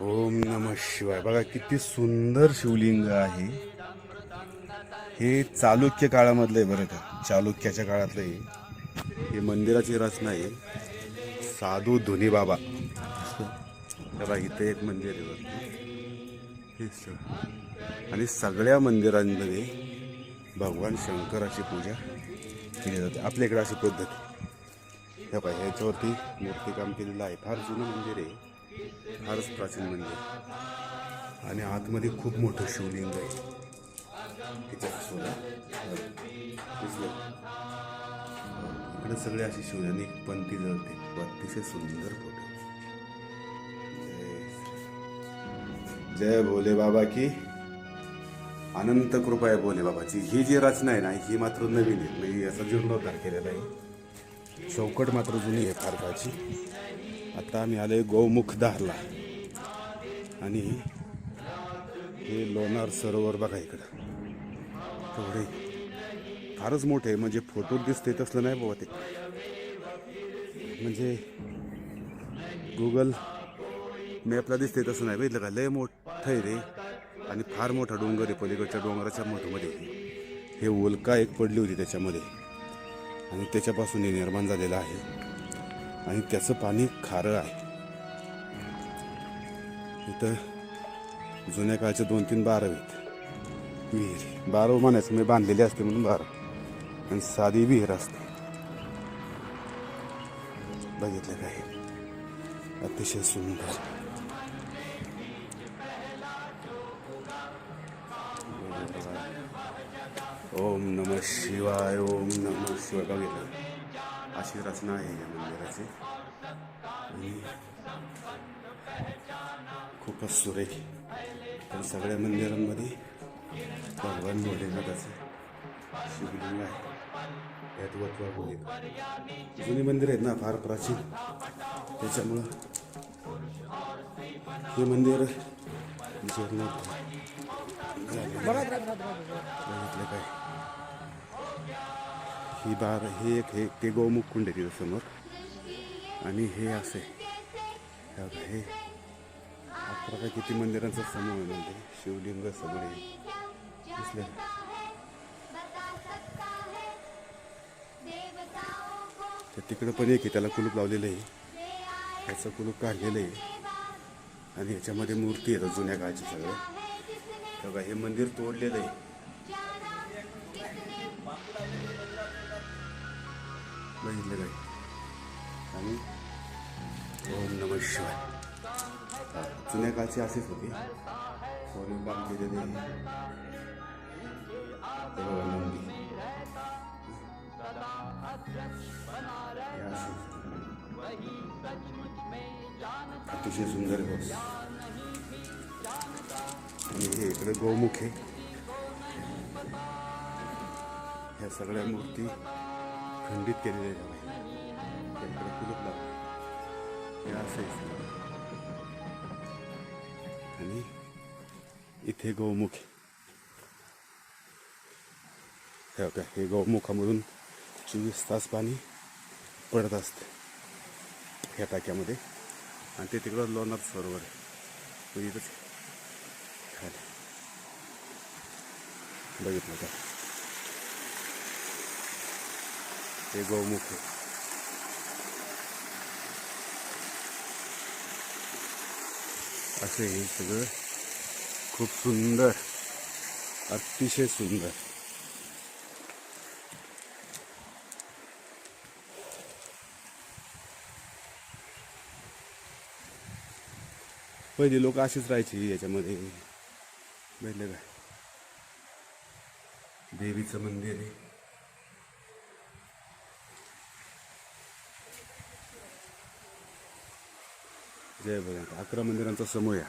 ओम नम शिवाय. बघा किती सुंदर शिवलिंग आहे. हे चालुक्य काळामधलं आहे बरं का. चालुक्याच्या काळातलं आहे. हे मंदिराची रचना आहे. साधू धुनी बाबा. बघा इथे एक मंदिर आहे बरं आणि सगळ्या मंदिरांमध्ये भगवान शंकराची पूजा केली जाते. आपल्या इकडे अशी पद्धत हे पाहिजे ह्याच्यावरती मूर्तीकाम केलेलं आहे. फार जुनं मंदिर आहे. फारच प्राचीन मंदिर. आणि आतमध्ये खूप मोठं शिवलिंग आहे. त्याच्यात इकडे सगळे असे शिवलिंग एक पंथी जळते. अतिशय सुंदर फोटो. जय- जय भोले बाबा की. अनंत कृपा आहे भोले बाबाची. ही जी रचना आहे ना ही मात्र नवीन आहे. म्हणजे याचा जीर्णोद्धार केलेला आहे. चौकट मात्र जुनी आहे पार्काची आता आम्ही आहे गौमुख दारला आणि हे लोणार सरोवर बघा इकडं. तेवढे फारच मोठे आहे म्हणजे फोटोत दिसते तसलं नाही बाबा ते. म्हणजे गुगल मॅपला दिसते तसं नाही बघितलं का? लय मोठं आहे रे. आणि फार मोठा डोंगर आहे पलीकडच्या डोंगराच्या मोठमध्ये हे उल्का एक पडली होती त्याच्यामध्ये. आणि त्याच्यापासून हे निर्माण झालेलं आहे. आणि त्याचं पाणी खारं आहे. इथं जुन्या काळचे दोन तीन बारव आहेत. विहीर. बारव म्हणायचं मी बांधलेली असते म्हणून बारव आणि साधी विहीर असते. बघितलं काय अतिशय सुंदर. ओम नम शिवाय ओम नम शिवाय. बघितलं अशी रचना आहे या मंदिराची. आणि खूपच सुरेख तर सगळ्या मंदिरांमध्ये भगवान भोलेनाथाचं शिवलिंग आहे. यात वटवा भोले जुनी मंदिर आहेत ना फार प्राचीन. त्याच्यामुळं हे मंदिर बघितलं काय ही बार हे एक हे ते गौमुख कुंड आहे तिथं समोर. आणि हे असे. हे अकरा काय किती मंदिरांचा समूह आहे म्हणजे. शिवलिंग सगळे. दिसले. तर तिकडं पण एक आहे त्याला कुलूप लावलेलं आहे. त्याचं कुलूप काढलेलं आहे. आणि याच्यामध्ये मूर्ती येतात जुन्या काळची सगळं. तेव्हा हे मंदिर तोडलेलं आहे. बघितलं काय? आणि ओम नम शिवाय. जुन्या काळची असेच होते. सोने केलेले अतिशय सुंदर बस. आणि हे इकडे गोमुख आहे. ह्या सगळ्या मूर्ती खंडित केलेल्या आहेत. लावलं. हे असं आहे आणि इथे गौमुख आहे. हे बघा हे गौमुखामधून चोवीस तास पाणी पडत असते. ह्या टाक्यामध्ये. आणि ते तिकडं लोणार सरोवर. आहे इथंच खाली. बघितलं का? हे गौमुख आहे. असं हे सगळं खूप सुंदर अतिशय सुंदर. पहिली लोक अशीच राहायची याच्यामध्ये. बघितलं का? देवीचं मंदिर आहे. जय भगवंत अकरा मंदिरांचा समूह आहे.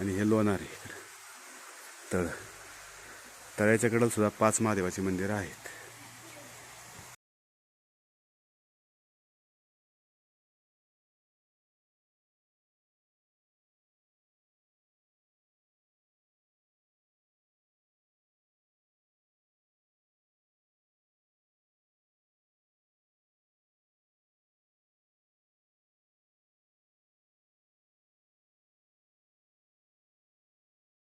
आणि हे लोणार आहे तळ. तळ्याच्याकडं सुद्धा पाच महादेवाची मंदिरं आहेत.